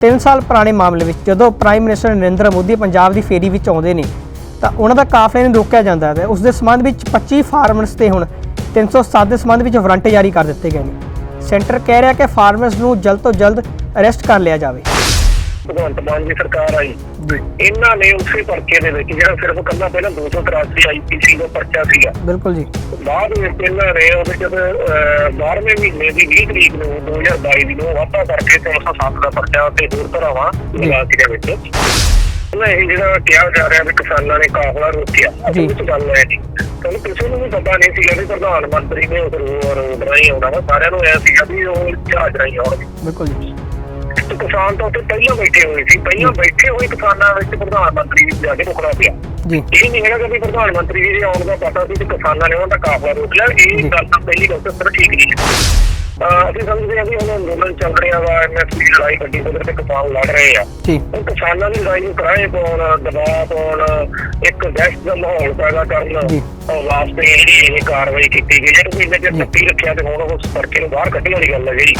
3 ਸਾਲ ਪੁਰਾਣੇ ਮਾਮਲੇ ਵਿੱਚ ਜਦੋਂ ਪ੍ਰਾਈਮ ਮਿਨਿਸਟਰ ਨਰਿੰਦਰ ਮੋਦੀ ਪੰਜਾਬ ਦੀ ਫੇਰੀ ਵਿੱਚ ਆਉਂਦੇ ਨੇ, ਤਾਂ ਉਹਨਾਂ ਦਾ ਕਾਫਲੇ ਨੂੰ ਰੋਕਿਆ ਜਾਂਦਾ ਹੈ ਉਸ ਦੇ ਸੰਬੰਧ ਵਿੱਚ 25 ਫਾਰਮਰਸ ਤੇ ਹੁਣ 307 ਦੇ ਸੰਬੰਧ ਵਿੱਚ ਵਾਰੰਟ ਜਾਰੀ ਕਰ ਦਿੱਤੇ ਗਏ ਨੇ। ਸੈਂਟਰ ਕਹਿ ਰਿਹਾ ਕਿ ਫਾਰਮਰਸ ਨੂੰ ਜਲਦ ਤੋਂ ਜਲਦ ਅਰੈਸਟ ਕਰ ਲਿਆ ਜਾਵੇ। ਭਗਵੰਤ ਮਾਨ ਦੀ ਸਰਕਾਰ ਆਈ। ਇਹਨਾਂ ਨੇ ਉਸੇ ਪਰਚੇ ਦੇ ਵਿੱਚ ਜਿਹੜਾ ਸਿਰਫ ਕੱਲਾ ਪਹਿਲਾਂ 283 ਆਈਪੀਸੀ ਦਾ ਪਰਚਾ ਸੀਗਾ। ਬਿਲਕੁਲ ਜੀ। ਬਾਅਦ ਵਿੱਚ ਇਹਨਾਂ ਨੇ ਉਹਦੇ ਜਦ 12ਵੇਂ ਮਹੀਨੇ ਦੀ 20 ਤਰੀਕ ਨੂੰ 2022 ਦੀ ਨੂੰ ਵਾਧਾ ਕਰਕੇ 307 ਦਾ ਪਰਚਾ ਤੇ ਹੋਰ ਧਰਾਵਾਂ ਲਗਾ ਕੇ ਵਿੱਚ। ਉਹਨਾਂ ਇਹ ਜਿਹੜਾ ਕਿਹਾ ਜਾ ਰਿਹਾ ਵੀ ਕਿਸਾਨਾਂ ਨੇ ਕਾਫਲਾ ਰੋਕਿਆ। ਅਸਲ ਵਿੱਚ ਗੱਲ ਹੈ ਜੀ ਤੁਹਾਨੂੰ ਕਿਸੇ ਨੂੰ ਵੀ ਪਤਾ ਨਹੀਂ ਸੀਗਾ ਵੀ ਪ੍ਰਧਾਨ ਮੰਤਰੀ ਨੇ ਉਹ ਰੋਡ ਰਾਹੀਂ ਆਉਣਾ ਸਾਰਿਆਂ ਨੂੰ ਐ ਸੀਗਾ ਵੀ ਉਹ ਜਹਾਜ਼ ਰਾਹੀਂ ਆਉਣਗੇ। ਬਿਲਕੁਲ ਜੀ। ਕਿਸਾਨ ਤਾਂ ਉੱਥੇ ਪਹਿਲਾਂ ਬੈਠੇ ਹੋਏ ਸੀ ਪਹਿਲਾਂ ਬੈਠੇ ਹੋਏ ਕਿਸਾਨਾਂ ਵਿੱਚ ਪ੍ਰਧਾਨ ਮੰਤਰੀ ਵੀ ਜਾ ਕੇ ਰੁਕਣਾ ਪਿਆ। ਜੀ। ਇਹ ਨਹੀਂ ਹੈਗਾ ਕਿ ਪ੍ਰਧਾਨ ਮੰਤਰੀ ਜੀ ਦੇ ਆਉਣ ਦਾ ਪਤਾ ਸੀ ਤੇ ਕਿਸਾਨਾਂ ਨੇ ਉਹਨਾਂ ਦਾ ਕਾਫਲਾ ਰੋਕ ਲਿਆ। ਇਹ ਗੱਲ ਤਾਂ ਪਹਿਲੀ ਗੱਲ ਤਾਂ ਸਰ ਠੀਕ ਨਹੀਂ ਅਸੀਂ ਸਮਝਦੇ ਹਾਂ ਕਿ ਹੁਣ ਅੰਦੋਲਨ ਚੱਲ ਰਿਹਾ ਵਾ ਐਮਐਸਪੀ ਦੀ ਲੜਾਈ ਵੱਡੀ ਪੱਧਰ ਤੇ ਕਿਸਾਨ ਲੜ ਰਹੇ ਆ। ਉਹ ਕਿਸਾਨਾਂ ਦੀ ਲੜਾਈ ਨੂੰ ਕਰਾਏ ਪਾਉਣ ਦਬਾਅ ਪਾਉਣ ਇੱਕ ਦਹਿਸ਼ਤ ਦਾ ਮਾਹੌਲ ਪੈਦਾ ਕਰਨ ਵਾਸਤੇ ਜਿਹੜੀ ਇਹ ਕਾਰਵਾਈ ਕੀਤੀ ਗਈ ਹੈ ਕਿਉਂਕਿ ਇੰਨੇ ਚਿਰ ਜੀ। ਟੱਪੀ ਰੱਖਿਆ ਤੇ ਹੁਣ ਉਸ ਪਰਚੇ ਨੂੰ ਬਾਹਰ ਕੱਢਣ ਵਾਲੀ ਗੱਲ ਹੈ ਜਿਹੜੀ।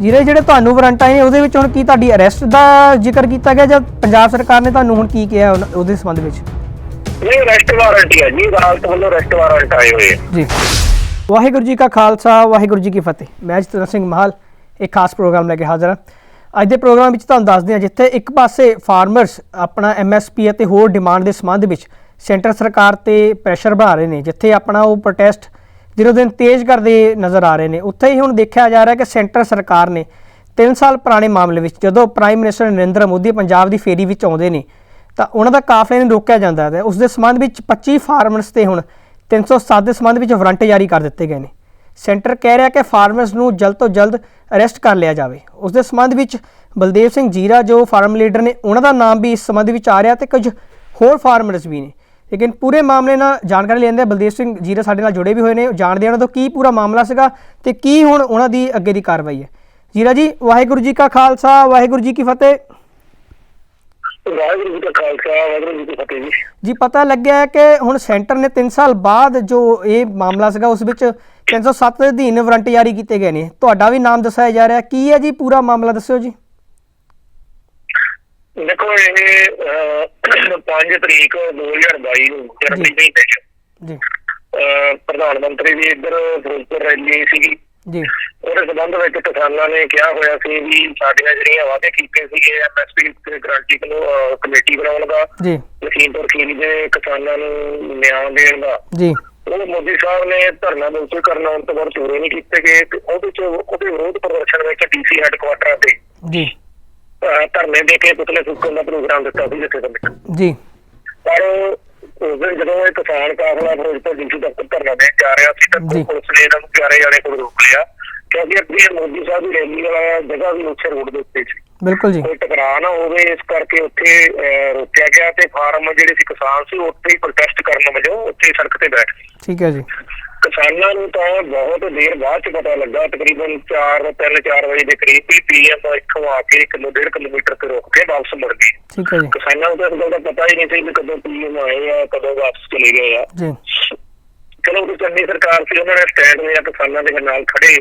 ਜਿਹੜੇ ਜਿਹੜੇ ਤੁਹਾਨੂੰ ਵਾਰੰਟ ਆਏ ਨੇ ਉਹਦੇ ਵਿੱਚ ਹੁਣ ਕੀ ਤੁਹਾਡੀ ਅਰੈਸਟ ਦਾ ਜ਼ਿਕਰ ਕੀਤਾ ਗਿਆ ਜਾਂ ਪੰਜਾਬ ਸਰਕਾਰ ਨੇ ਤੁਹਾਨੂੰ ਹੁਣ ਕੀ ਕਿਹਾ ਉਹਦੇ ਸੰਬੰਧ ਵਿੱਚ? ਨਹੀਂ ਰੈਸਟ ਵਾਰੰਟ ਹੀ ਹੈ ਜੀ ਅਦਾਲਤ ਵੱਲੋਂ ਰੈਸਟ ਵਾਰੰਟ ਆਏ ਹੋਏ ਜੀ। ਵਾਹਿਗੁਰੂ ਜੀ ਕਾ ਖਾਲਸਾ ਵਾਹਿਗੁਰੂ ਜੀ ਕੀ ਫਤਿਹ। ਮੈਂ ਜਤਨ ਸਿੰਘ ਮਹਾਲ ਇੱਕ ਖਾਸ ਪ੍ਰੋਗਰਾਮ ਲੈ ਕੇ ਹਾਜ਼ਰ ਹਾਂ। ਅੱਜ ਦੇ ਪ੍ਰੋਗਰਾਮ ਵਿੱਚ ਤੁਹਾਨੂੰ ਦੱਸਦੇ ਹਾਂ ਜਿੱਥੇ ਇੱਕ ਪਾਸੇ ਫਾਰਮਰਸ ਆਪਣਾ ਐਮਐਸਪੀ ਅਤੇ ਹੋਰ ਡਿਮਾਂਡ ਦੇ ਸੰਬੰਧ ਵਿੱਚ ਸੈਂਟਰ ਸਰਕਾਰ ਤੇ ਪ੍ਰੈਸ਼ਰ ਬਣਾ ਰਹੇ ਨੇ ਜਿੱਥੇ ਆਪਣਾ ਉਹ ਪ੍ਰੋਟੈਸਟ ਦਿਨੋ ਦਿਨ ਤੇਜ਼ ਕਰਦੇ ਨਜ਼ਰ ਆ ਰਹੇ ਨੇ। ਉੱਥੇ ਹੀ ਹੁਣ ਦੇਖਿਆ ਜਾ ਰਿਹਾ ਕਿ ਸੈਂਟਰ ਸਰਕਾਰ ਨੇ 3 ਸਾਲ ਪੁਰਾਣੇ ਮਾਮਲੇ ਵਿੱਚ ਜਦੋਂ ਪ੍ਰਾਈਮ ਮਿਨਿਸਟਰ ਨਰਿੰਦਰ ਮੋਦੀ ਪੰਜਾਬ ਦੀ ਫੇਰੀ ਵਿੱਚ ਆਉਂਦੇ ਨੇ, ਤਾਂ ਉਹਨਾਂ ਦਾ ਕਾਫਲੇ ਨੂੰ ਰੋਕਿਆ ਜਾਂਦਾ ਹੈ। ਤੇ ਉਸ ਦੇ ਸੰਬੰਧ ਵਿੱਚ 25 ਫਾਰਮਰਸ ਤੇ ਹੁਣ 307 ਦੇ ਸੰਬੰਧ ਵਿੱਚ ਵਾਰੰਟ ਜਾਰੀ ਕਰ ਦਿੱਤੇ ਗਏ ਨੇ। ਸੈਂਟਰ ਕਹਿ ਰਿਹਾ ਕਿ ਫਾਰਮਰਸ ਨੂੰ ਜਲਦ ਤੋਂ ਜਲਦ ਅਰੈਸਟ ਕਰ ਲਿਆ ਜਾਵੇ। ਉਸ ਦੇ ਸੰਬੰਧ ਵਿੱਚ ਬਲਦੇਵ ਸਿੰਘ ਜੀਰਾ, ਜੋ ਫਾਰਮ ਲੀਡਰ ਨੇ, ਉਹਨਾਂ ਦਾ ਨਾਮ ਵੀ ਇਸ ਸੰਬੰਧ ਵਿੱਚ ਆ ਰਿਹਾ ਤੇ ਕੁਝ ਹੋਰ ਫਾਰਮਰਸ ਵੀ ਨੇ। ਲੇਕਿਨ ਪੂਰੇ ਮਾਮਲੇ ਨਾਲ ਜਾਣਕਾਰੀ ਲੈਂਦੇ ਬਲਦੇਵ ਸਿੰਘ ਜੀਰਾ ਸਾਡੇ ਨਾਲ ਜੁੜੇ ਵੀ ਹੋਏ ਨੇ ਉਹ ਜਾਣਦੇ ਉਹਨਾਂ ਤੋਂ ਕੀ ਪੂਰਾ ਮਾਮਲਾ ਸੀਗਾ ਤੇ ਕੀ ਹੁਣ ਉਹਨਾਂ ਦੀ ਅੱਗੇ ਦੀ ਕਾਰਵਾਈ ਹੈ। ਜੀਰਾ ਜੀ ਵਾਹਿਗੁਰੂ ਜੀ ਕਾ ਖਾਲਸਾ ਵਾਹਿਗੁਰੂ ਜੀ ਕੀ ਫਤਿਹ। ਵਾਹਿਗੁਰੂ ਜੀ ਕਾ ਖਾਲਸਾ ਵਾਹਿਗੁਰੂ ਜੀ ਕੀ ਫਤਿਹ ਜੀ। ਜੀ ਪਤਾ ਲੱਗਿਆ ਹੈ ਕਿ ਹੁਣ ਸੈਂਟਰ ਨੇ 3 ਸਾਲ ਬਾਅਦ ਜੋ ਇਹ ਮਾਮਲਾ ਸੀਗਾ ਉਸ ਵਿੱਚ 307 ਦੇ ਅਧੀਨ ਵਾਰੰਟ ਜਾਰੀ ਕੀਤੇ ਗਏ ਨੇ। ਤੁਹਾਡਾ ਵੀ ਨਾਮ ਦੱਸਿਆ ਜਾ ਰਿਹਾ ਕੀ ਹੈ ਜੀ ਪੂਰਾ ਮਾਮਲਾ ਦੱਸਿਓ ਜੀ। ਦੇਖੋ ਇਹ 5 ਤਰੀਕ 2022 ਨੂੰ ਜਨਵਰੀ ਦੇ ਜੀ। ਪ੍ਰਧਾਨ ਮੰਤਰੀ ਦੀ ਇੱਧਰ ਫਿਰੋਜ਼ਪੁਰ ਰੈਲੀ ਸੀਗੀ। ਜੀ। ਉਹਦੇ ਸੰਬੰਧ ਵਿੱਚ ਕਿਸਾਨਾਂ ਨੇ ਕਿਹਾ ਹੋਇਆ ਸੀ ਵੀ ਸਾਡੀਆਂ ਜਿਹੜੀਆਂ ਵਾਅਦੇ ਕੀਤੇ ਸੀਗੇ ਐਮਐਸਪੀ ਤੇ ਗਰੰਟੀ ਕਮੇਟੀ ਬਣਾਉਣ ਦਾ ਜੀ। ਲਖੀਮਪੁਰ ਖੀਰੀ ਦੇ ਕਿਸਾਨਾਂ ਨੂੰ ਨਿਆਂ ਦੇਣ ਦਾ। ਜੀ। ਉਹ ਮੋਦੀ ਸਾਹਿਬ ਨੇ ਧਰਨਾ ਬੁਲਚ ਕਰਨ ਆਉਣ ਤੋਂ ਬਾਅਦ ਪੂਰੇ ਨਹੀਂ ਕੀਤੇ ਗਏ ਉਹਦੇ ਚ ਉਹਦੇ ਵਿਰੋਧ ਪ੍ਰਦਰਸ਼ਨ ਵਿੱਚ ਡੀਸੀ ਹੈੱਡਕੁਆਟਰ ਤੇ। ਜੀ। ਅਹ, ਧਰਨੇ ਦੇ ਕੇ ਪੁਤਲੇ ਫੂਕਣ ਦਾ ਪ੍ਰੋਗਰਾਮ ਦਿੱਤਾ ਸੀ ਜਿੱਥੇ ਤੱਕ। ਜੀ। ਪਰ ਉਸ ਦਿਨ ਜਦੋਂ ਇਹ ਕਿਸਾਨ ਕਾਫਲਾ ਫਿਰੋਜ਼ਪੁਰ ਡੀਸੀ ਦਫ਼ਤਰ ਧਰਨਾ ਦੇਣ ਜਾ ਰਿਹਾ ਸੀ ਤਾਂ ਜੀ। ਪੁਲਿਸ ਨੇ ਇਹਨਾਂ ਨੂੰ ਪਿਆਰੇ ਜਾਣੇ ਕੋਲ ਰੋਕ ਲਿਆ ਕਿਉਂਕਿ ਅੱਗੇ ਮੋਦੀ ਸਾਹਿਬ ਦੀ ਰੈਲੀ ਵਾਲਾ ਜਗ੍ਹਾ ਵੀ ਉੱਥੇ ਰੋਡ ਦੇ ਉੱਤੇ ਸੀ। ਬਿਲਕੁਲ ਜੀ। ਕੋਈ ਟਕਰਾਅ ਨਾ ਹੋਵੇ ਇਸ ਕਰਕੇ ਉੱਥੇ ਅਹ, ਰੋਕਿਆ ਗਿਆ ਤੇ ਫਾਰਮ ਜਿਹੜੇ ਸੀ ਕਿਸਾਨ ਸੀ ਉੱਥੇ ਹੀ ਪ੍ਰੋਟੈਸਟ ਕਰਨ ਵਜੋਂ ਉੱਥੇ ਹੀ ਸੜਕ ਤੇ ਬੈਠ ਗਏ। ਠੀਕ ਹੈ ਜੀ। ਕਿਸਾਨਾਂ ਨੂੰ ਤਾਂ ਬਹੁਤ ਦੇਰ ਬਾਅਦ ਚ ਪਤਾ ਲੱਗਾ ਤਕਰੀਬਨ 4 3 4 ਵਜੇ ਦੇ ਕਰੀਬ ਹੀ ਪੀਐਮ ਇੱਥੋਂ ਆ ਕੇ ਕਿਲੋ ਡੇਢ ਕਿਲੋਮੀਟਰ ਤੇ ਰੁਕ ਕੇ ਵਾਪਸ ਮੁੜ ਗਏ। ਠੀਕ ਹੈ ਜੀ। ਕਿਸਾਨਾਂ ਨੂੰ ਤਾਂ ਇਸ ਗੱਲ ਦਾ ਪਤਾ ਹੀ ਨਹੀਂ ਸੀ ਕਿ ਕਦੋਂ ਪੀਐਮ ਆਏ ਆ ਕਦੋਂ ਵਾਪਸ ਚਲੇ ਗਏ ਆ। ਜੀ। ਚਲੋ ਉਹ ਚੰਨੀ ਸਰਕਾਰ ਸੀ ਉਹਨਾਂ ਨੇ ਸਟੈਂਡ ਲਿਆ ਕਿਸਾਨਾਂ ਦੇ ਨਾਲ ਖੜੇ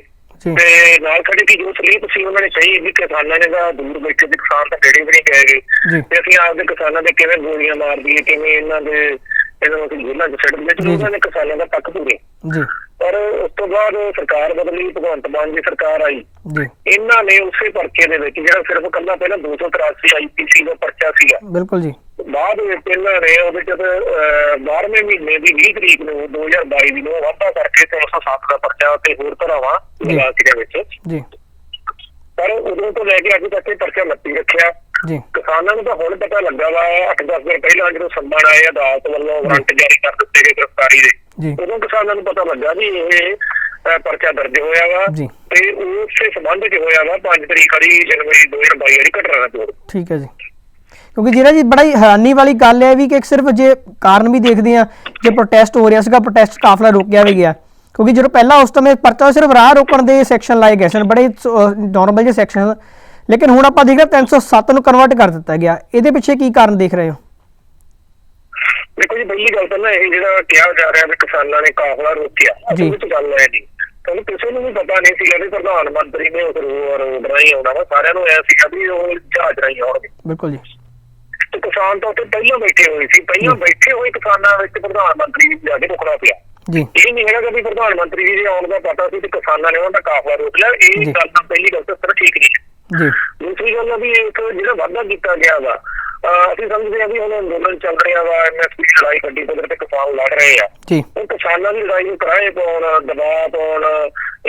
ਤੇ ਨਾਲ ਖੜੇ ਕੀ ਜੋ ਸਲੀਪ ਸੀ ਉਹਨਾਂ ਨੇ ਕਹੀ ਵੀ ਕਿਸਾਨਾਂ ਨੇ ਤਾਂ ਦੂਰ ਬੈਠੇ ਦੇ ਕਿਸਾਨ ਤਾਂ ਡੇੜੇ ਵੀ ਨਹੀਂ ਗਏ। ਗੇ। ਜੀ। ਤੇ ਅਸੀਂ ਆਪਦੇ ਕਿਸਾਨਾਂ ਦੇ ਕਿਵੇਂ ਗੋਲੀਆਂ ਮਾਰ ਦਈਏ ਕਿਵੇਂ ਇਹਨਾਂ ਦੇ ਇਹਨਾਂ ਨੂੰ ਜੇਲ੍ਹਾਂ 'ਚ ਛੱਡ ਦਈਏ ਤੇ। ਉਹਨਾਂ ਨੇ ਕਿਸਾਨਾਂ ਦਾ ਪੱਕ ਪੂਰੇ। ਜੀ। ਪਰ ਉਸ ਤੋਂ ਬਾਅਦ ਸਰਕਾਰ ਬਦਲੀ ਭਗਵੰਤ ਮਾਨ ਦੀ ਸਰਕਾਰ ਆਈ। ਜੀ। ਇਹਨਾਂ ਨੇ ਉਸੇ ਪਰਚੇ ਦੇ ਵਿੱਚ ਜਿਹੜਾ ਸਿਰਫ ਕੱਲਾ ਪਹਿਲਾਂ 283 ਆਈਪੀਸੀ ਦਾ ਪਰਚਾ ਸੀਗਾ ਬਿਲਕੁਲ ਜੀ। ਬਾਅਦ ਵਿੱਚ ਇਹਨਾਂ ਨੇ ਉਹਦੇ ਜਦ 12ਵੇਂ ਮਹੀਨੇ ਦੀ 20 ਤਰੀਕ ਨੂੰ 2022 ਦੀ ਨੂੰ ਵਾਧਾ ਕਰਕੇ 307 ਦਾ ਪਰਚਾ ਤੇ ਹੋਰ ਧਰਾਵਾਂ ਜੀ। ਲਗਾ ਕੇ ਦੇ ਵਿੱਚ। ਜੀ। ਪਰ ਉਦੋਂ ਤੋਂ ਲੈ ਕੇ ਅੱਜ ਤੱਕ ਇਹ ਪਰਚਾ ਲੱਤੀ ਰੱਖਿਆ। ਜੀ। ਕਿਸਾਨਾਂ ਨੂੰ ਤਾਂ ਹੁਣ ਪਤਾ ਲੱਗਾ ਵਾ 8-10 ਦਿਨ ਪਹਿਲਾਂ ਜਦੋਂ ਸੰਮਣ ਆਏ ਅਦਾਲਤ ਵੱਲੋਂ ਵਾਰੰਟ ਜਾਰੀ ਕਰ ਦਿੱਤੇ ਗਏ ਗ੍ਰਿਫਤਾਰੀ ਦੇ। ਜੀ। ਉਦੋਂ ਕਿਸਾਨਾਂ ਨੂੰ ਪਤਾ ਲੱਗਾ ਵੀ ਇਹ ਪਰਚਾ ਦਰਜ ਹੋਇਆ ਵਾ। ਤੇ ਉਸੇ ਸੰਬੰਧ 'ਚ ਹੋਇਆ ਵਾ 5 ਤਰੀਕ ਵਾਲੀ ਜਨਵਰੀ 2022 ਵਾਲੀ ਘਟਨਾ ਦਾ ਠੀਕ ਹੈ ਜੀ। ਕਿਉਂਕਿ ਜਿਹੜਾ ਜੀ ਬੜਾ ਹੀ ਹੈਰਾਨੀ ਵਾਲੀ ਗੱਲ ਹੈ ਵੀ ਕਿ ਸਿਰਫ ਜੇ ਕਾਰਨ ਵੀ ਦੇਖਦੇ ਆ ਜੇ ਪ੍ਰੋਟੈਸਟ ਹੋ ਰਿਹਾ ਸੀਗਾ ਪ੍ਰੋਟੈਸਟ ਕਾਫਲਾ ਰੋਕਿਆ ਵੀ ਗਿਆ। ਕਿਉਂਕਿ ਜਦੋਂ ਪਹਿਲਾਂ ਉਸ ਸਮੇਂ ਪਰਚਾ ਸਿਰਫ ਰਾਹ ਰੋਕਣ ਦੇ ਸੈਕਸ਼ਨ ਲਾਏ ਗਏ ਸਨ ਬੜੇ ਨਾਰਮਲ ਜਿਹੇ ਸੈਕਸ਼ਨ ਲੇਕਿਨ ਹੁਣ ਆਪਾਂ ਦੇਖ ਰਹੇ 307 ਨੂੰ ਕਨਵਰਟ ਕਰ ਦਿੱਤਾ ਗਿਆ। ਇਹਦੇ ਪਿੱਛੇ ਕੀ ਕਾਰਨ ਦੇਖ ਰਹੇ ਹੋ? ਦੇਖੋ ਜੀ ਪਹਿਲੀ ਗੱਲ ਤਾਂ ਨਾ ਇਹ ਜਿਹੜਾ ਕਿਹਾ ਜਾ ਰਿਹਾ ਵੀ ਕਿਸਾਨਾਂ ਨੇ ਕਾਫਲਾ ਰੋਕਿਆ ਜੀ। ਵਿੱਚ ਗੱਲ ਹੈ ਜੀ ਸਾਨੂੰ ਕਿਸੇ ਨੂੰ ਵੀ ਪਤਾ ਨਹੀਂ ਸੀਗਾ ਵੀ ਪ੍ਰਧਾਨ ਮੰਤਰੀ ਨੇ ਉਸ ਰੋਡ ਰਾਹੀਂ ਆਉਣਾ ਵਾ ਸਾਰਿਆਂ ਨੂੰ ਐ ਸੀਗਾ ਵੀ ਉਹ ਜਹਾਜ਼ ਰਾਹੀਂ ਆਉਣਗੇ। ਬਿਲਕੁਲ ਜੀ। ਤੇ ਕਿਸਾਨ ਤਾਂ ਉੱਥੇ ਪਹਿਲਾਂ ਬੈਠੇ ਹੋਏ ਸੀ ਪਹਿਲਾਂ ਬੈਠੇ ਹੋਏ ਕਿਸਾਨਾਂ ਵਿੱਚ ਪ੍ਰਧਾਨ ਮੰਤਰੀ ਨੂੰ ਜਾ ਕੇ ਰੁਕਣਾ ਪਿਆ। ਜੀ। ਇਹ ਨਹੀਂ ਹੈਗਾ ਕਿ ਵੀ ਪ੍ਰਧਾਨ ਮੰਤਰੀ ਜੀ ਦੇ ਆਉਣ ਦਾ ਪਤਾ ਸੀ ਤੇ ਕਿਸਾਨਾਂ ਨੇ ਉਹਨਾਂ ਦਾ ਕਾਫਲਾ ਰੋਕ ਲਿਆ ਜੀ। ਇਹ ਗੱਲ ਤਾਂ ਪਹਿਲੀ ਗੱਲ ਤਾਂ ਸਰ ਠੀਕ ਨਹੀਂ। ਜੀ। ਦੂਸਰੀ ਗੱਲ ਆ ਵੀ ਇੱਕ ਜਿਹੜਾ ਵਾਅਦਾ ਕੀਤਾ ਗਿਆ ਵਾ ਅਸੀਂ ਸਮਝਦੇ ਹਾਂ ਵੀ ਹੁਣ ਅੰਦੋਲਨ ਚੱਲ ਰਿਹਾ ਵਾ ਐਮਐਸਪੀ ਲੜਾਈ ਵੱਡੀ ਪੱਧਰ ਤੇ ਕਿਸਾਨ ਲੜ ਰਹੇ ਆ ਜੀ ਉਹ ਕਿਸਾਨਾਂ ਦੀ ਲੜਾਈ ਨੂੰ ਕਰਾਏ ਪਾਉਣ ਦਬਾਅ ਪਾਉਣ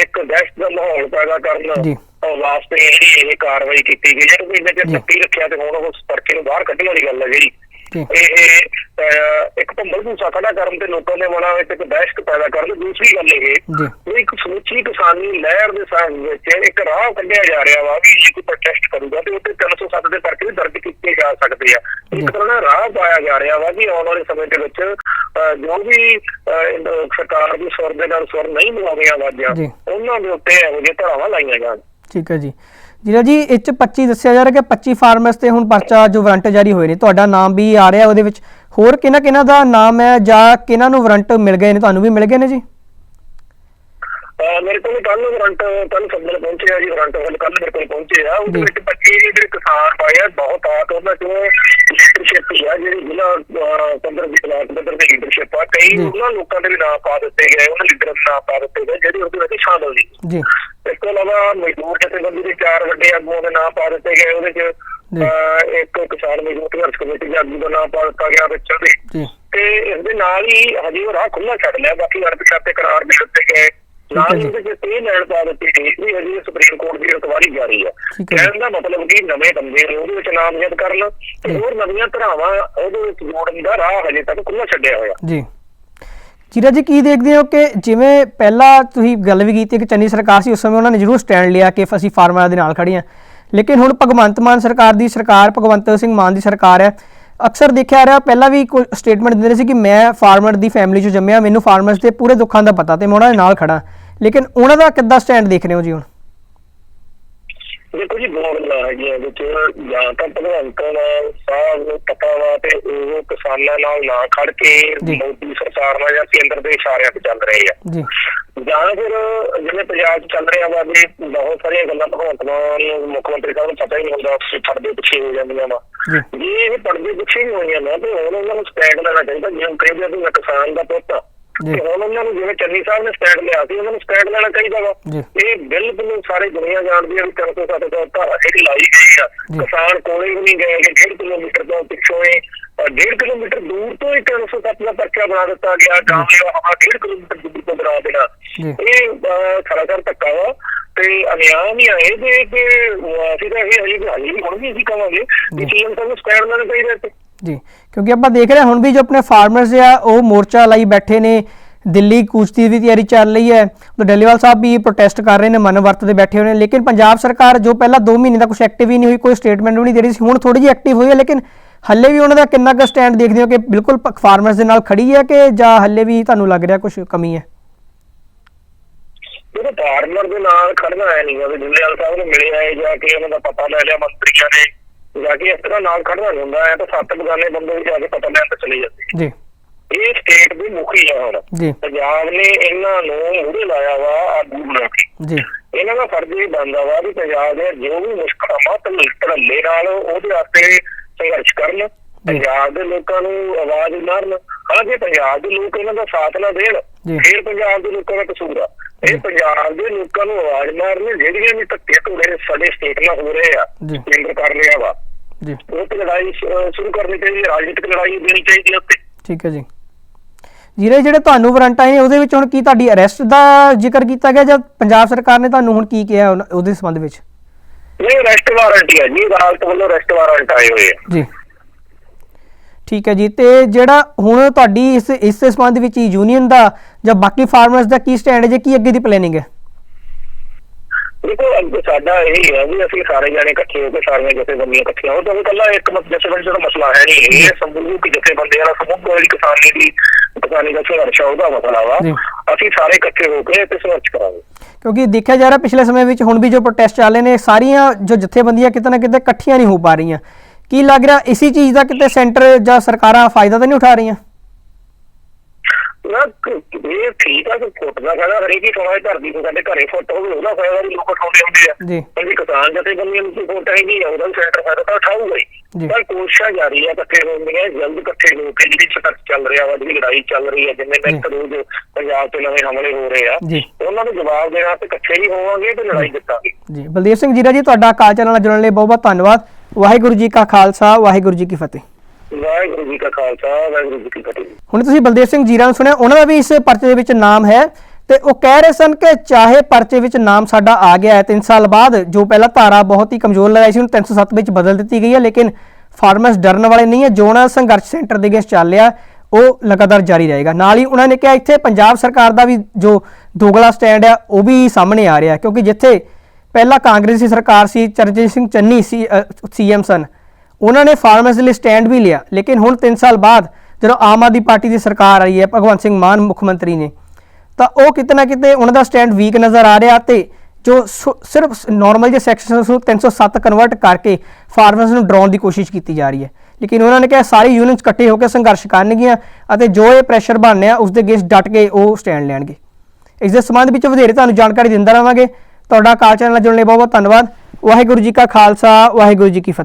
ਇੱਕ ਦਹਿਸ਼ਤ ਦਾ ਮਾਹੌਲ ਪੈਦਾ ਕਰਨ ਜੀ। ਵਾਸਤੇ ਜਿਹੜੀ ਇਹ ਕਾਰਵਾਈ ਕੀਤੀ ਗਈ ਹੈ ਕਿਉਂਕਿ ਇਹਨੇ ਜੀ। ਰੱਖਿਆ ਤੇ ਹੁਣ ਉਸ ਪਰਚੇ ਨੂੰ ਬਾਹਰ ਕੱਢਣ ਵਾਲੀ ਗੱਲ ਹੈ ਜਿਹੜੀ ਇਹ ਇੱਕ ਭੰਬਲ ਭੂਸਾ ਖੜਾ ਕਰਨ ਤੇ ਲੋਕਾਂ ਦੇ ਮਨਾਂ ਵਿੱਚ ਇੱਕ ਦਹਿਸ਼ਤ ਪੈਦਾ ਕਰਨ ਦੂਸਰੀ ਗੱਲ ਇਹ ਇੱਕ ਸਮੁੱਚੀ ਕਿਸਾਨੀ ਲਹਿਰ ਦੇ ਸਾਹ ਵਿੱਚ ਇੱਕ ਰਾਹ ਕੱਢਿਆ ਜਾ ਰਿਹਾ ਵਾ ਵੀ ਜੇ ਕੋਈ ਪ੍ਰੋਟੈਸਟ ਕਰੂਗਾ ਤੇ ਉੱਤੇ 307 ਦੇ ਪਰਚੇ ਵੀ ਦਰਜ ਕੀਤੇ ਜਾ ਸਕਦੇ ਆ। ਇੱਕ ਤਰ੍ਹਾਂ ਦਾ ਰਾਹ ਪਾਇਆ ਜਾ ਰਿਹਾ ਵਾ ਕਿ ਆਉਣ ਵਾਲੇ ਸਮੇਂ ਦੇ ਵਿੱਚ ਜੋ ਵੀ ਸਰਕਾਰ ਦੀ ਸੁਰ ਦੇ ਨਾਲ ਸੁਰ ਨਹੀਂ ਮਿਲਾਉਂਦੀਆਂ ਆਵਾਜ਼ਾਂ ਜੀ। ਉਹਨਾਂ ਦੇ ਉੱਤੇ ਇਹੋ ਜਿਹੇ ਧਾਰਾਵਾਂ ਲਾਈਆਂ ਜਾਣ। ਠੀਕ ਹੈ ਜੀ। ਜੀਰਾ ਜੀ ਇਹ ਚ 25 ਦੱਸਿਆ ਜਾ ਰਿਹਾ ਕਿ 25 ਫਾਰਮਰਸ ਤੇ ਹੁਣ ਪਰਚਾ ਜੋ ਵਾਰੰਟ ਜਾਰੀ ਹੋਏ ਨੇ। ਤੁਹਾਡਾ ਨਾਮ ਵੀ ਆ ਰਿਹਾ ਉਹਦੇ ਵਿੱਚ। ਹੋਰ ਕਿਹਨਾਂ ਕਿਹਨਾਂ ਦਾ ਨਾਮ ਹੈ ਜਾਂ ਕਿਹਨਾਂ ਨੂੰ ਵਾਰੰਟ ਮਿਲ ਗਏ ਨੇ? ਤੁਹਾਨੂੰ ਵੀ ਮਿਲ ਗਏ ਨੇ ਜੀ? ਮੇਰੇ ਕੋਲ ਕੱਲ ਵਾਰੰਟ ਕੱਲ ਸੱਜਣ ਪਹੁੰਚੇ ਆ ਜੀ ਵਾਰੰਟ ਕੱਲ ਕੱਲ ਮੇਰੇ ਕੋਲ ਪਹੁੰਚੇ ਆ। ਉਹਦੇ। ਵਿੱਚ 25 ਜਿਹੜੇ ਕਿਸਾਨ ਪਾਏ ਆ ਬਹੁਤ ਆਟ ਉਹਨਾਂ ਚੋਂ ਲੀਡਰਸ਼ਿਪ ਹੀ ਆ ਜਿਹੜੀ ਜ਼ਿਲ੍ਹਾ ਪੱਧਰ ਦੀ ਬਲਾਕ ਪੱਧਰ ਦੀ ਲੀਡਰਸ਼ਿਪ ਆ। ਕਈ। ਉਹਨਾਂ ਲੋਕਾਂ ਦੇ ਵੀ ਨਾਮ ਪਾ ਦਿੱਤੇ ਗਏ ਉਹਨਾਂ ਲੀਡਰਾਂ ਦੇ ਨਾਮ ਪਾ ਦਿੱਤੇ ਗਏ ਜਿਹੜੇ ਉਹਦੇ ਵਿੱਚ ਸ਼ਾਮਲ ਨਹੀਂ। ਜੀ। ਇਸ ਤੋਂ ਇਲਾਵਾ ਮਜ਼ਦੂਰ ਜਥੇਬੰਦੀ ਦੇ ਚਾਰ ਵੱਡੇ ਆਗੂਆਂ ਦੇ ਨਾਮ ਪਾ ਦਿੱਤੇ ਗਏ ਉਹਦੇ ਚ ਇੱਕ ਕਿਸਾਨ ਮਜ਼ਦੂਰ ਸੰਘਰਸ਼ ਕਮੇਟੀ ਦੇ ਆਗੂ ਦਾ ਨਾਮ ਪਾ ਦਿੱਤਾ ਗਿਆ ਵਿੱਚ ਉਹਦੇ ਤੇ ਇਸ ਦੇ ਨਾਲ ਹੀ ਹਜੇ ਉਹ ਰਾਹ ਖੁੱਲਾ ਛੱਡ ਲਿਆ ਬਾਕੀ ਅਣਪਛਾਤੇ ਕਰਾਰ ਦੇ ਦਿੱਤੇ ਗਏ। ਨਾਲ ਹੀ ਜੀ। ਉਹਦੇ ਵਿੱਚ ਇਹ ਲੈਣ ਪਾ ਦਿੱਤੀ ਗਈ ਵੀ ਹਜੇ ਸੁਪਰੀਮ ਕੋਰਟ ਦੀ ਰਤਵਾਰੀ ਜਾਰੀ ਹੈ। ਕਹਿਣ ਦਾ ਮਤਲਬ ਕਿ ਨਵੇਂ ਬੰਦੇ ਨੇ ਉਹਦੇ ਵਿੱਚ ਨਾਮਜ਼ਦ ਕਰਨ ਤੇ। ਹੋਰ ਨਵੀਆਂ ਧਰਾਵਾਂ ਉਹਦੇ ਵਿੱਚ ਜੋੜਨ ਦਾ ਰਾਹ ਹਜੇ ਤੱਕ ਖੁੱਲਾ ਛੱਡਿਆ ਹੋਇਆ। ਜੀ। ਚੀਰਾ ਜੀ, ਕੀ ਦੇਖਦੇ ਹੋ ਕਿ ਜਿਵੇਂ ਪਹਿਲਾਂ ਤੁਸੀਂ ਗੱਲ ਵੀ ਕੀਤੀ ਕਿ ਚੰਨੀ ਸਰਕਾਰ ਸੀ, ਉਸ ਸਮੇਂ ਉਹਨਾਂ ਨੇ ਜ਼ਰੂਰ ਸਟੈਂਡ ਲਿਆ ਕਿ ਅਸੀਂ ਫਾਰਮਰਾਂ ਦੇ ਨਾਲ ਖੜੇ ਹਾਂ। ਲੇਕਿਨ ਹੁਣ ਭਗਵੰਤ ਮਾਨ ਸਰਕਾਰ ਦੀ ਸਰਕਾਰ, ਭਗਵੰਤ ਸਿੰਘ ਮਾਨ ਦੀ ਸਰਕਾਰ ਹੈ। ਅਕਸਰ ਦੇਖਿਆ ਰਿਹਾ, ਪਹਿਲਾਂ ਵੀ ਕੋਈ ਸਟੇਟਮੈਂਟ ਦਿੰਦੇ ਰਹੇ ਸੀ ਕਿ ਮੈਂ ਫਾਰਮਰ ਦੀ ਫੈਮਿਲੀ 'ਚੋਂ ਜੰਮਿਆ, ਮੈਨੂੰ ਫਾਰਮਰਸ ਦੇ ਪੂਰੇ ਦੁੱਖਾਂ ਦਾ ਪਤਾ ਤੇ ਮੈਂ ਉਹਨਾਂ ਦੇ ਨਾਲ ਖੜਾ ਲੇਕਿਨ ਉਹਨਾਂ ਦਾ ਕਿੱਦਾਂ ਸਟੈਂਡ ਦੇਖ ਰਹੇ ਹੋ ਜੀ ਹੁਣ? ਦੇਖੋ ਜੀ ਦੋ ਗੱਲਾਂ ਹੈਗੀਆਂ ਵਿੱਚ ਜਾਂ ਤਾਂ ਭਗਵੰਤ ਮਾਨ ਸਾਹਿਬ ਨੂੰ ਪਤਾ ਵਾ ਤੇ ਉਹ ਕਿਸਾਨਾਂ ਨਾਲ ਨਾ ਖੜ ਕੇ। ਮੋਦੀ ਸਰਕਾਰ ਨਾਲ ਜਾਂ ਕੇਂਦਰ ਦੇ ਇਸ਼ਾਰਿਆਂ ਤੇ ਚੱਲ ਰਹੇ ਆ ਜੀ ਜਾਂ ਫਿਰ ਜਿਵੇਂ ਪੰਜਾਬ 'ਚ ਚੱਲ ਰਿਹਾ ਵਾ ਵੀ ਬਹੁਤ ਸਾਰੀਆਂ ਗੱਲਾਂ ਭਗਵੰਤ ਮਾਨ ਮੁੱਖ ਮੰਤਰੀ ਸਾਹਿਬ ਨੂੰ ਪਤਾ ਹੀ ਨਹੀਂ ਹੁੰਦਾ ਕਿ ਪਰਦੇ ਪਿੱਛੇ ਹੋ ਜਾਂਦੀਆਂ ਵਾ ਜੀ ਇਹ ਪਰਦੇ ਪਿੱਛੇ ਵੀ ਹੋਈਆਂ ਨਾ ਤੇ ਉਹਨਾਂ ਨੂੰ ਸਟੈਂਡ ਲੈਣਾ ਚਾਹੀਦਾ ਜਿਵੇਂ ਕਹਿੰਦੇ ਆ ਵੀ ਕਿਸਾਨ ਦਾ ਪੁੱਤ ਆ। ਤੇ ਹੁਣ ਉਹਨਾਂ ਨੂੰ ਜਿਵੇਂ ਚੰਨੀ ਸਾਹਿਬ ਨੇ ਸਟੈਂਡ ਲਿਆ ਸੀ ਉਹਨਾਂ ਨੂੰ ਸਟੈਂਡ ਲੈਣਾ ਚਾਹੀਦਾ ਵਾ। ਇਹ ਬਿਲਕੁਲ ਸਾਰੇ ਦੁਨੀਆ ਜਾਣਦੀ ਹੈ ਵੀ 307 ਤੋਂ ਧਾਰਾ ਜਿਹੜੀ ਲਾਈ ਗਈ ਆ। ਕਿਸਾਨ ਕੋਲੇ ਵੀ ਨਹੀਂ ਗਏ ਕਿ 1.5 ਕਿਲੋਮੀਟਰ ਤੋਂ ਪਿੱਛੋਂ ਹੀ 1.5 ਕਿਲੋਮੀਟਰ ਦੂਰ ਤੋਂ ਹੀ 307 ਦਾ ਪਰਚਾ ਬਣਾ ਦਿੱਤਾ ਗਿਆ। ਦੇ ਹਵਾ 1.5 ਕਿਲੋਮੀਟਰ ਦੂਰ ਤੋਂ ਬਣਾ ਦੇਣਾ। ਇਹ ਖਰਾਖਰ ਧੱਕਾ ਵਾ ਤੇ ਅਨਿਆਂ ਵੀ ਆਏ ਤੇ ਅਸੀਂ ਤਾਂ ਇਹ ਹਜੇ ਵੀ ਹੁਣ ਵੀ ਅਸੀਂ ਕਵਾਂਗੇ। ਕਿ ਚੀਨ ਸਾਨੂੰ ਸਟੈਂਡ ਲੈਣਾ ਚਾਹੀਦਾ ਇੱਥੇ। ਜੀ, ਕਿਉਂਕਿ ਆਪਾਂ ਦੇਖ ਰਹੇ ਹੁਣ ਵੀ ਜੋ ਆਪਣੇ ਫਾਰਮਰਸ ਆ, ਉਹ ਮੋਰਚਾ ਲਈ ਬੈਠੇ ਨੇ, ਦਿੱਲੀ ਕੂਚ ਦੀ ਤਿਆਰੀ ਚੱਲ ਰਹੀ ਹੈ ਤਾਂ ਡੱਲੇਵਾਲ ਸਾਹਿਬ ਵੀ ਪ੍ਰੋਟੈਸਟ ਕਰ ਰਹੇ ਨੇ, ਮਨ ਵਰਤ ਤੇ ਬੈਠੇ ਹੋਏ ਨੇ, ਲੇਕਿਨ ਪੰਜਾਬ ਸਰਕਾਰ ਜੋ ਪਹਿਲਾਂ 2 ਮਹੀਨੇ ਦਾ ਕੁਝ ਐਕਟਿਵ ਹੀ ਨਹੀਂ ਹੋਈ, ਕੋਈ ਸਟੇਟਮੈਂਟ ਵੀ ਨਹੀਂ ਦੇ ਰਹੀ ਸੀ, ਹੁਣ ਥੋੜੀ ਜਿਹੀ ਐਕਟਿਵ ਹੋਈ ਹੈ, ਲੇਕਿਨ ਹੱਲੇ ਵੀ ਉਹਨਾਂ ਦਾ ਕਿੰਨਾ ਕੁ ਸਟੈਂਡ ਦੇਖਦੇ ਹੋ ਕਿ ਬਿਲਕੁਲ ਫਾਰਮਰਸ ਦੇ ਨਾਲ ਖੜੀ ਹੈ ਕਿ ਜਾਂ ਹੱਲੇ ਵੀ ਤੁਹਾਨੂੰ ਲੱਗ ਰਿਹਾ ਕੁਝ ਕਮੀ ਹੈ? ਜਦੋਂ ਫਾਰਮਰ ਦੇ ਨਾਲ ਖੜਨਾ ਹੈ ਨਹੀਂ, ਉਹ ਦਿੱਲੀਵਾਲ ਸਾਹਿਬ ਨੂੰ ਮਿਲੇ ਆਏ ਜਾ ਕੇ ਉਹਨਾਂ ਦਾ ਪਤਾ ਲੈ ਲਿਆ, ਮੰਤਰੀਆਂ ਨੇ ਜਾ ਕੇ ਇਸ ਤਰ੍ਹਾਂ ਨਾਲ ਖੜਨਾ ਨਹੀਂ ਹੁੰਦਾ ਹੈ ਤਾਂ ਸੱਤ ਬਗਾਨੇ ਬੰਦੇ ਵੀ ਜਾ ਕੇ ਪਤਾ ਲੈਣ ਤੇ ਚਲੇ ਜਾਂਦੇ। ਜੀ। ਇਹ ਸਟੇਟ ਦੀ ਮੁਖੀ ਹੈ ਹੁਣ। ਪੰਜਾਬ ਨੇ ਇਹਨਾਂ ਨੂੰ ਮੂਹਰੇ ਲਾਇਆ ਵਾ ਆਗੂ ਬਣਾ ਕੇ। ਜੀ। ਇਹਨਾਂ ਦਾ ਫਰਜ਼ ਇਹ ਬਣਦਾ ਵਾ ਵੀ ਪੰਜਾਬ ਦੇ ਜੋ ਵੀ ਮੁਸ਼ਕਲਾਂ ਵਾ ਧੜੱਲੇ ਨਾਲ ਉਹਦੇ ਵਾਸਤੇ ਸੰਘਰਸ਼ ਕਰਨ ਪੰਜਾਬ ਦੇ ਲੋਕਾਂ ਨੂੰ ਆਵਾਜ਼ ਮਾਰਨ। ਹਾਲਾਂਕਿ ਪੰਜਾਬ ਦੇ ਲੋਕ ਇਹਨਾਂ ਦਾ ਸਾਥ ਨਾ ਦੇਣ। ਫਿਰ ਪੰਜਾਬ ਦੇ ਲੋਕਾਂ ਦਾ ਕਸੂਰ ਆ। ਇਹ ਪੰਜਾਬ ਦੇ ਲੋਕਾਂ ਨੂੰ ਆਵਾਜ਼ ਮਾਰਨ ਜਿਹੜੀਆਂ ਵੀ ਧੱਕੇ ਧੋੜੇ ਸਾਡੇ ਸਟੇਟ ਨਾਲ ਹੋ ਰਹੇ ਆ। ਕੇਂਦਰ ਕਰ ਰਿਹਾ ਵਾ ਜੀ। ਉਹ ਤੇ ਲੜਾਈ ਸ਼ੁਰੂ ਕਰਨੀ ਚਾਹੀਦੀ ਰਾਜਨੀਤਿਕ ਲੜਾਈ ਦੇਣੀ ਚਾਹੀਦੀ ਉੱਤੇ। ਠੀਕ ਹੈ ਜੀ। ਜਿਹੜੇ ਜਿਹੜੇ ਤੁਹਾਨੂੰ ਵਾਰੰਟ ਆਏ ਉਹਦੇ ਵਿੱਚ ਹੁਣ ਕੀ ਤੁਹਾਡੀ ਅਰੈਸਟ ਦਾ ਜ਼ਿਕਰ ਕੀਤਾ ਗਿਆ ਜਾਂ ਪੰਜਾਬ ਸਰਕਾਰ ਨੇ ਤੁਹਾਨੂੰ ਹੁਣ ਕੀ ਕਿਹਾ ਉਹਦੇ ਸੰਬੰਧ ਵਿੱਚ? ਇਹ ਰੈਸਟ ਵਾਰੰਟ ਹੀ ਜੀ ਅਦਾਲਤ ਵੱਲੋਂ ਰੈਸਟ ਵਾਰੰਟ ਆਏ ਹੋਏ ਆ। ਜੀ। ਠੀਕ ਹੈ ਜੀ ਤੇ ਜਿਹੜਾ ਹੁਣ ਤੁਹਾਡੀ ਇਸ ਇਸ ਸੰਬੰਧ ਵਿੱਚ ਯੂਨੀਅਨ ਦਾ ਜਾਂ ਬਾਕੀ ਫਾਰਮਰਸ ਦਾ ਕੀ ਸਟੈਂਡ ਹੈ ਜੀ ਕੀ ਅੱਗੇ ਦੀ ਪਲੈਨਿੰਗ ਹੈ? ਦੇਖੋ ਅੱਗੇ ਸਾਡਾ ਇਹ ਹੈ ਵੀ ਅਸੀਂ ਸਾਰੇ ਜਾਣੇ ਇਕੱਠੇ ਹੋ ਕੇ ਸਾਰੀਆਂ ਜਥੇਬੰਦੀਆਂ ਇਕੱਠੀਆਂ ਹੋ ਤਾਂ ਇਕੱਲਾ ਇੱਕ ਮਤ- ਜਥੇਬੰਦੀ ਦਾ ਮਸਲਾ ਹੈ ਨਹੀਂ ਇਹ ਸਮੂਹ ਕਿ ਜਥੇਬੰਦੀਆਂ ਦਾ ਸਮੂਹ ਕੋਈ ਕਿਸਾਨੀ ਦੀ ਕਿਸਾਨੀ ਦਾ ਸੰਘਰਸ਼ ਉਹਦਾ ਮਸਲਾ ਵਾ। ਜੀ। ਅਸੀਂ ਸਾਰੇ ਇਕੱਠੇ ਹੋ ਕੇ ਤੇ ਸੰਘਰਸ਼ ਕਰਾਂਗੇ। ਕਿਉਂਕਿ ਦੇਖਿਆ ਜਾ ਰਿਹਾ ਪਿਛਲੇ ਸਮੇਂ ਵਿੱਚ ਹੁਣ ਵੀ ਜੋ ਪ੍ਰੋਟੈਸਟ ਚੱਲ ਰਹੇ ਨੇ ਸਾਰੀਆਂ ਜੋ ਜਥੇਬੰਦੀਆਂ ਕਿਤੇ ਨਾ ਕਿਤੇ ਇਕੱਠੀਆਂ ਨਹੀਂ ਹੋ ਪਾ ਰਹੀਆਂ। ਕੀ ਲੱਗ ਰਿਹਾ? ਇਸੀ ਚੀਜ਼ ਦਾ ਕਿਤੇ ਸੈਂਟਰ ਜਾਂ ਸਰਕਾਰਾਂ ਫਾਇਦਾ ਤਾਂ ਨਹੀਂ ਉਠਾ ਰਹੀਆਂ? ਨਾ ਕ- ਇਹ ਠੀਕ ਆ ਕਿ ਫੁੱਟ ਦਾ ਫਾਇਦਾ ਹਰੇਕ ਹੀ ਸਮਾਜ ਧਰਦੀ ਤੋਂ ਸਾਡੇ ਘਰੇ ਫੁੱਟ ਹੋਵੇ ਉਹਦਾ ਫਾਇਦਾ ਵੀ ਲੋਕ ਉਠਾਉਂਦੇ ਹੁੰਦੇ ਆ। ਜੀ। ਪਰ ਜੇ ਕਿਸਾਨ ਜਥੇਬੰਦੀਆਂ ਨੂੰ ਫੁੱਟ ਹੈਗੀ ਆ ਉਹਦਾ ਸੈਂਟਰ ਫਾਇਦਾ ਤਾਂ ਉਠਾਊਗਾ। ਹੀ। ਪਰ ਕੋਸ਼ਿਸ਼ਾਂ ਜਾਰੀ ਆ ਇਕੱਠੇ ਹੋਣ ਦੀਆਂ ਜਲਦ ਇਕੱਠੇ ਹੋ ਕੇ ਜਿਹੜੀ ਸਖਤ ਚੱਲ ਰਿਹਾ ਵਾ ਜਿਹੜੀ ਲੜਾਈ ਚੱਲ ਰਹੀ ਹੈ ਜਿੰਨੇ ਦਿਨ ਰੋਜ਼ ਪੰਜਾਬ ਤੇ ਨਵੇਂ ਹਮਲੇ ਹੋ ਰਹੇ ਆ ਉਹਨਾਂ ਨੂੰ ਜਵਾਬ ਦੇਣਾ ਤੇ ਇਕੱਠੇ ਹੀ ਹੋਵਾਂਗੇ ਤੇ ਲੜਾਈ ਜਿੱਤਾਂਗੇ। ਜੀ। ਬਲਦੇਵ ਸਿੰਘ ਜੀਰਾ ਜੀ ਤੁਹਾਡਾ ਕਾਲ ਚੈਨਲ ਨਾਲ ਜੁੜਨ ਲਈ ਬਹੁਤ ਬਹੁਤ ਧੰਨਵਾਦ। ਵਾਹਿਗੁਰੂ ਜੀ ਕਾ ਖਾਲਸਾ ਵਾਹਿਗੁਰੂ ਜੀ ਕੀ ਫਤਿਹ। ਵਾਹਿਗੁਰੂ ਜੀ ਕਾ ਖਾਲਸਾ ਵਾਹਿਗੁਰੂ ਜੀ ਕੀ ਫਤਿਹ। ਹੁਣ ਤੁਸੀਂ ਬਲਦੇਵ ਸਿੰਘ ਜੀਰਾ ਨੂੰ ਸੁਣਿਆ ਉਹਨਾਂ ਦਾ ਵੀ ਇਸ ਪਰਚੇ ਦੇ ਵਿੱਚ ਨਾਮ ਹੈ ਤੇ ਉਹ ਕਹਿ ਰਹੇ ਸਨ ਕਿ ਚਾਹੇ ਪਰਚੇ ਵਿੱਚ ਨਾਮ ਸਾਡਾ ਆ ਗਿਆ ਹੈ 3 ਸਾਲ ਬਾਅਦ ਜੋ ਪਹਿਲਾਂ ਧਾਰਾ ਬਹੁਤ ਹੀ ਕਮਜ਼ੋਰ ਲਗਾਈ ਸੀ ਉਹਨੂੰ 307 ਵਿੱਚ ਬਦਲ ਦਿੱਤੀ ਗਈ ਹੈ ਲੇਕਿਨ ਫਾਰਮਰਸ ਡਰਨ ਵਾਲੇ ਨਹੀਂ ਹੈ ਜੋ ਦਾ ਸੰਘਰਸ਼ ਸੈਂਟਰ ਦੇ ਅਗੇਂਸਟ ਚੱਲ ਰਿਹਾ ਉਹ ਲਗਾਤਾਰ ਜਾਰੀ ਰਹੇਗਾ। ਨਾਲ ਹੀ ਉਹਨਾਂ ਨੇ ਕਿਹਾ ਇੱਥੇ ਪੰਜਾਬ ਸਰਕਾਰ ਦਾ ਵੀ ਜੋ ਦੋਗਲਾ ਸਟੈਂਡ ਹੈ ਉਹ ਵੀ ਸਾਹਮਣੇ ਆ ਰਿਹਾ ਕਿਉਂਕਿ ਜਿੱਥੇ ਪਹਿਲਾਂ ਕਾਂਗਰਸੀ ਸਰਕਾਰ ਸੀ, ਚਰਨਜੀਤ ਸਿੰਘ ਚੰਨੀ ਸੀ ਸੀਐਮ ਸਨ। ਉਹਨਾਂ ਨੇ ਫਾਰਮਰਸ ਲਈ ਸਟੈਂਡ ਵੀ ਲਿਆ, ਲੇਕਿਨ ਹੁਣ 3 ਸਾਲ ਬਾਅਦ ਜਦੋਂ ਆਮ ਆਦਮੀ ਪਾਰਟੀ ਦੀ ਸਰਕਾਰ ਆਈ ਹੈ, ਭਗਵੰਤ ਸਿੰਘ ਮਾਨ ਮੁੱਖ ਮੰਤਰੀ ਨੇ, ਤਾਂ ਉਹ ਕਿਤੇ ਨਾ ਕਿਤੇ ਉਹਨਾਂ ਦਾ ਸਟੈਂਡ ਵੀਕ ਨਜ਼ਰ ਆ ਰਿਹਾ ਤੇ ਜੋ ਸੁ- ਸਿਰਫ ਨਾਰਮਲ ਜੇ ਸੈਕਸ਼ਨ ਨੂੰ 307 ਕਨਵਰਟ ਕਰਕੇ ਫਾਰਮਰਸ ਨੂੰ ਡਰਾਉਣ ਦੀ ਕੋਸ਼ਿਸ਼ ਕੀਤੀ ਜਾ ਰਹੀ ਹੈ। ਲੇਕਿਨ ਉਹਨਾਂ ਨੇ ਕਿਹਾ ਸਾਰੀ ਯੂਨੀਅਨਸ ਇਕੱਠੇ ਹੋ ਕੇ ਸੰਘਰਸ਼ ਕਰਨਗੀਆਂ ਅਤੇ ਜੋ ਇਹ ਪ੍ਰੈਸ਼ਰ ਬਣਨਿਆ ਉਸ ਦੇ ਅਗੇਂਸਟ ਡਟ ਕੇ ਉਹ ਸਟੈਂਡ ਲੈਣਗੇ। ਇਸ ਦੇ ਸੰਬੰਧ ਵਿੱਚ ਵਧੇਰੇ ਤੁਹਾਨੂੰ ਜਾਣਕਾਰੀ ਦਿੰਦਾ ਰਹਾਂਗੇ। ਤੁਹਾਡਾ ਕਾਲ ਚੈਨਲ ਨਾਲ ਜੁੜਨ ਲਈ ਬਹੁਤ ਬਹੁਤ ਧੰਨਵਾਦ। ਵਾਹਿਗੁਰੂ ਜੀ ਕਾ ਖਾਲਸਾ, ਵਾਹਿਗੁਰੂ ਜੀ ਕੀ ਫਤਿਹ।